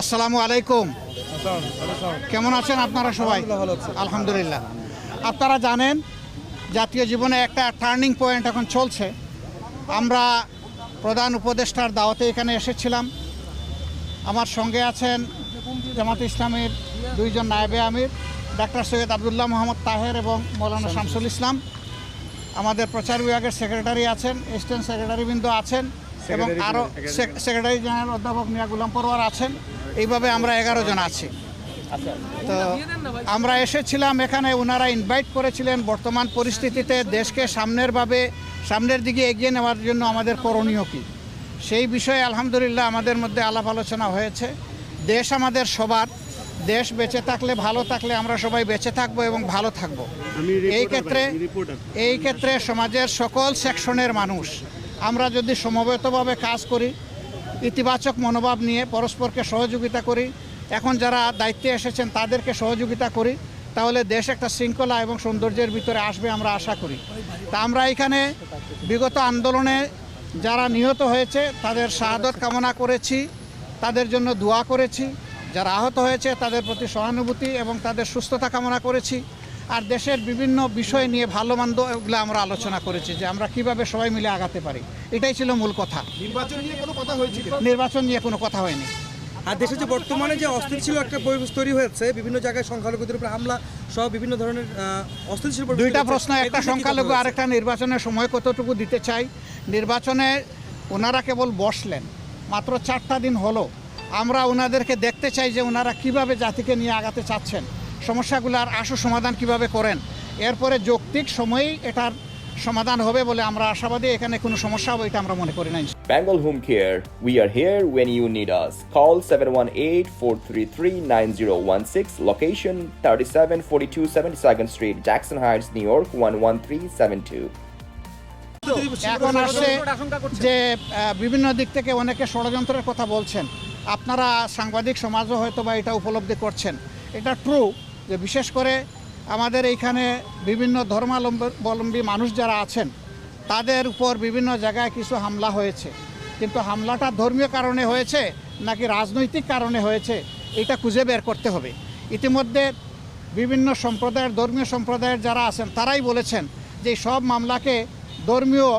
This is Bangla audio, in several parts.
আসসালামু আলাইকুম। কেমন আছেন আপনারা সবাই? আলহামদুলিল্লাহ আপনারা জানেন জাতীয় জীবনে একটা টার্নিং পয়েন্ট এখন চলছে। আমরা প্রধান উপদেষ্টার দাওয়াতে এখানে এসেছিলাম। আমার সঙ্গে আছেন জামাত ইসলামের দুইজন নায়েবে আমির ডাক্তার সৈয়দ আবদুল্লাহ মোহাম্মদ তাহের এবং মৌলানা শামসুল ইসলাম। আমাদের প্রচার বিভাগের সেক্রেটারি আছেন এসিস্ট্যান্ট সেক্রেটারিবৃন্দ আছেন। এবং আরও সেক্রেটারি জেনারেল অধ্যাপক মিয়া গুলাম পরোয়ার আছেন। এইভাবে আমরা এগারো জন আছি। তো আমরা এসেছিলাম এখানে ওনারা ইনভাইট করেছিলেন বর্তমান পরিস্থিতিতে দেশকে সামনেরভাবে সামনের দিকে এগিয়ে নেওয়ার জন্য আমাদের করণীয় কী? সেই বিষয়ে আলহামদুলিল্লাহ আমাদের মধ্যে আলাপ আলোচনা হয়েছে। দেশ আমাদের সবার। দেশ বেঁচে থাকলে ভালো থাকলে আমরা সবাই বেঁচে থাকব এবং ভালো থাকব। এই ক্ষেত্রে এই ক্ষেত্রে সমাজের সকল সেকশনের মানুষ আমরা যদি সমবেতভাবে কাজ করি, ইতিবাচক মনোভাব নিয়ে পরস্পরকে সহযোগিতা করি, এখন যারা দায়িত্বে এসেছেন তাদেরকে সহযোগিতা করি, তাহলে দেশ একটা শৃঙ্খলা এবং সৌন্দর্যের ভিতরে আসবে আমরা আশা করি। তা আমরা এখানে বিগত আন্দোলনে যারা নিহত হয়েছে, তাদের শাহাদত কামনা করেছি, তাদের জন্য দোয়া করেছি। যারা আহত হয়েছে, তাদের প্রতি সহানুভূতি এবং তাদের সুস্থতা কামনা করেছি। আর দেশের বিভিন্ন বিষয় নিয়ে ভালো মন্দ এগুলো আমরা আলোচনা করেছি যে আমরা কীভাবে সবাই মিলে আগাতে পারি। এটাই ছিল মূল কথা। নির্বাচন নিয়ে কোনো কথা হয়েছিল নির্বাচন নিয়ে কোনো কথা হয়নি। আর দেশে যে বর্তমানে যে অস্থিতিশীল একটা পরিবেশ তৈরি হয়েছে বিভিন্ন জায়গায় সংখ্যালঘুদের উপর হামলা সহ বিভিন্ন ধরনের অস্থিতিশীল দুইটা প্রশ্ন একটা সংখ্যালঘু হয়েছে? আরেকটা নির্বাচনের সময় কতটুকু দিতে চাই? নির্বাচনে ওনারা কেবল বসলেন মাত্র চারটা দিন হলো। আমরা ওনাদেরকে দেখতে চাই যে ওনারা কীভাবে জাতিকে নিয়ে আগাতে চাচ্ছেন। সমস্যাগুলোর আশু সমাধান কীভাবে করেন এরপরে যৌক্তিক সময়েই এটার সমাধান হবে বলে আমরা আশাবাদী এখানে কোনো সমস্যা হবে এটা আমরা মনে করি না Bengal Home Care. We are here when you need us. Call 718-433-9016. Location 3742 72nd Street, Jackson Heights, New York 11372. এখন আসছে যে বিভিন্ন দিক থেকে অনেকে ষড়যন্ত্রের কথা বলছেন আপনারা সাংবাদিক সমাজও হয়তো বা এটা উপলব্ধি করছেন এটা ট্রু যে বিশেষ করে আমাদের এইখানে বিভিন্ন ধর্মাবলম্বী মানুষ যারা আছেন, তাদের উপর বিভিন্ন জায়গায় কিছু হামলা হয়েছে। কিন্তু হামলাটা ধর্মীয় কারণে হয়েছে নাকি রাজনৈতিক কারণে হয়েছে, এটা খুঁজে বের করতে হবে। ইতিমধ্যে বিভিন্ন সম্প্রদায়ের, ধর্মীয় সম্প্রদায়ের যারা আছেন, তারাই বলেছেন যে সব মামলাকে ধর্মীয়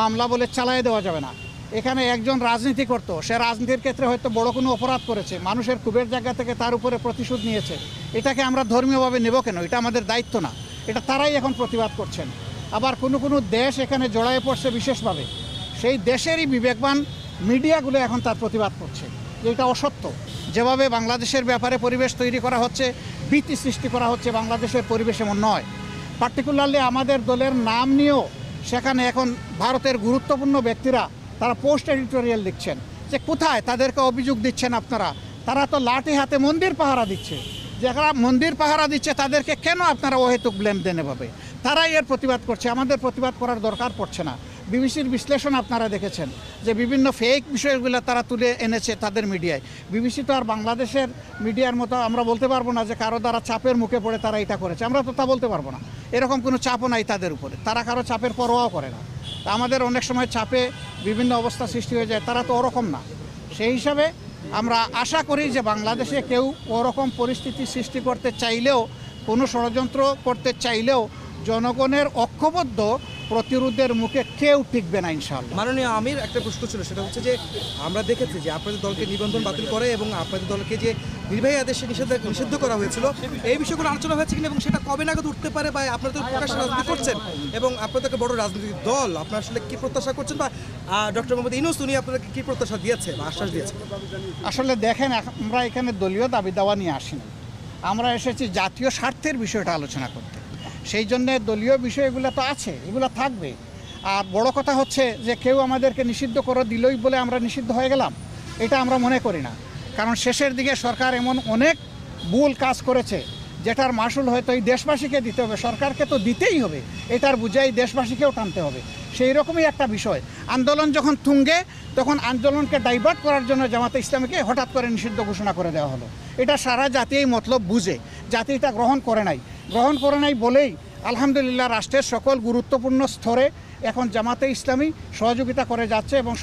মামলা বলে চালিয়ে দেওয়া যাবে না। এখানে একজন রাজনীতি করতো। সে রাজনীতির ক্ষেত্রে হয়তো বড় কোনো অপরাধ করেছে। মানুষের ক্ষোভের জায়গা থেকে তার উপরে প্রতিশোধ নিয়েছে। এটাকে আমরা ধর্মীয়ভাবে নেব কেন? এটা আমাদের দায়িত্ব না। এটা তারাই এখন প্রতিবাদ করছেন। আবার কোনো কোনো দেশ এখানে জড়ায়ে পড়ছে বিশেষভাবে। সেই দেশেরই বিবেকবান মিডিয়াগুলো এখন তার প্রতিবাদ করছে এটা অসত্য। যেভাবে বাংলাদেশের ব্যাপারে পরিবেশ তৈরি করা হচ্ছে, ভীতি সৃষ্টি করা হচ্ছে বাংলাদেশের পরিবেশ এমন নয়। পার্টিকুলারলি আমাদের দলের নাম নিয়েও সেখানে এখন ভারতের গুরুত্বপূর্ণ ব্যক্তিরা তারা পোস্ট এডিটোরিয়াল লিখছেন যে কোথায় তাদেরকে অভিযোগ দিচ্ছেন আপনারা? তারা তো লাঠি হাতে মন্দির পাহারা দিচ্ছে। যারা মন্দির পাহারা দিচ্ছে, তাদেরকে কেন আপনারা অহেতুক ব্লেম দেন এভাবে? তারাই এর প্রতিবাদ করছে। আমাদের প্রতিবাদ করার দরকার পড়ছে না। বিবিসির বিশ্লেষণ আপনারা দেখেছেন যে বিভিন্ন ফেক বিষয়গুলো তারা তুলে এনেছে তাদের মিডিয়ায়। বিবিসি তো আর বাংলাদেশের মিডিয়ার মতো আমরা বলতে পারব না যে কারও দ্বারা চাপের মুখে পড়ে তারা এটা করেছে। আমরা তো তা বলতে পারব না। এরকম কোনো চাপও নাই তাদের উপরে। তারা কারও চাপের পরোয়াও করে না। আমাদের অনেক সময় চাপে বিভিন্ন অবস্থা সৃষ্টি হয়ে যায়, তারা তো ওরকম না। সেই হিসাবে আমরা আশা করি যে বাংলাদেশে কেউ ওরকম পরিস্থিতি সৃষ্টি করতে চাইলেও, কোনো ষড়যন্ত্র করতে চাইলেও জনগণের ঐক্যবদ্ধ প্রতিরোধের মুখে কেউ টিকবে না ইনশাল্লাহ মাননীয় আমির, একটা প্রশ্ন ছিল, সেটা হচ্ছে যে আমরা দেখেছি যে আপনাদের দলকে নিবন্ধন বাতিল করে এবং আপনাদের দলকে যে নির্বাহী আদেশে নিষেধ নিষিদ্ধ করা হয়েছিল। এই বিষয়গুলো আলোচনা হয়েছে কিনা এবং সেটা কবে নাগাদ উঠতে পারে বা আপনারা তো প্রকাশ রাজনীতি করছেন এবং আপনাদেরকে বড় রাজনৈতিক দল, আপনারা আসলে কি প্রত্যাশা করছেন বা ডক্টর মোহাম্মদ ইনুস উনি আপনাদেরকে কি প্রত্যাশা দিয়েছে বা আশ্বাস দিয়েছে? আসলে দেখেন আমরা এখানে দলীয় দাবি দাওয়া নিয়ে আসিনি। আমরা এসেছি জাতীয় স্বার্থের বিষয়টা আলোচনা করতে। সেই জন্যে দলীয় বিষয়গুলো তো আছে, এগুলো থাকবে। আর বড় কথা হচ্ছে যে কেউ আমাদেরকে নিষিদ্ধ করে দিলই বলে আমরা নিষিদ্ধ হয়ে গেলাম। এটা আমরা মনে করি না। কারণ শেষের দিকে সরকার এমন অনেক ভুল কাজ করেছে, যেটার মাসুল হয়তো এই দেশবাসীকে দিতে হবে। সরকারকে তো দিতেই হবে। এটার বুঝাই দেশবাসীকেও টানতে হবে। সেই রকমই একটা বিষয়। আন্দোলন যখন তুঙ্গে তখন আন্দোলনকে ডাইভার্ট করার জন্য জামাতে ইসলামীকে হঠাৎ করে নিষিদ্ধ ঘোষণা করে দেওয়া হলো। এটা সারা জাতি এই মতলব বুঝে। জাতি এটা গ্রহণ করে নাই। গ্রহণ করে নাই বলেই আলহামদুলিল্লাহ রাষ্ট্রের সকল গুরুত্বপূর্ণ স্তরে এখন জামাতে ইসলামী সহযোগিতা করে যাচ্ছে এবং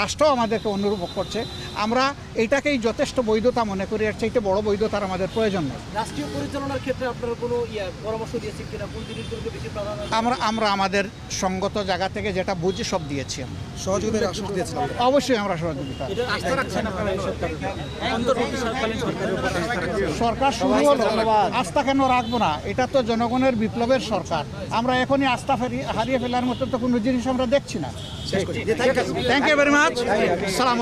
রাষ্ট্র আমাদেরকে অনুরূপ করছে। আমরা এটাকেই যথেষ্ট বৈধতা মনে করি এর চাইতে বড় বৈধতার আমাদের প্রয়োজন নেই। রাষ্ট্রীয় পরিচালনার ক্ষেত্রে আপনারা কোনো ইয়া পরামর্শ দিয়েছেন কিনা? কোন জিনিসগুলোকে বেশি প্রাধান্য আমরা আমরা আমাদের সঙ্গত জায়গা থেকে যেটা বুঝি সব দিয়েছি আমরা। সহযোগিতার আশ্বাস দিয়েছিলাম অবশ্যই আমরা সহযোগিতা সরকার শুরু হলো। আস্থা কেন রাখব না? এটা তো জনগণের বিপ্লবের সরকার। আমরা এখনই আস্থা ফেরি- হারিয়ে ফেলার মতো তো কোনো জিনিস আমরা দেখছি না। থ্যাংক ইউ ভেরি মাচ সালাম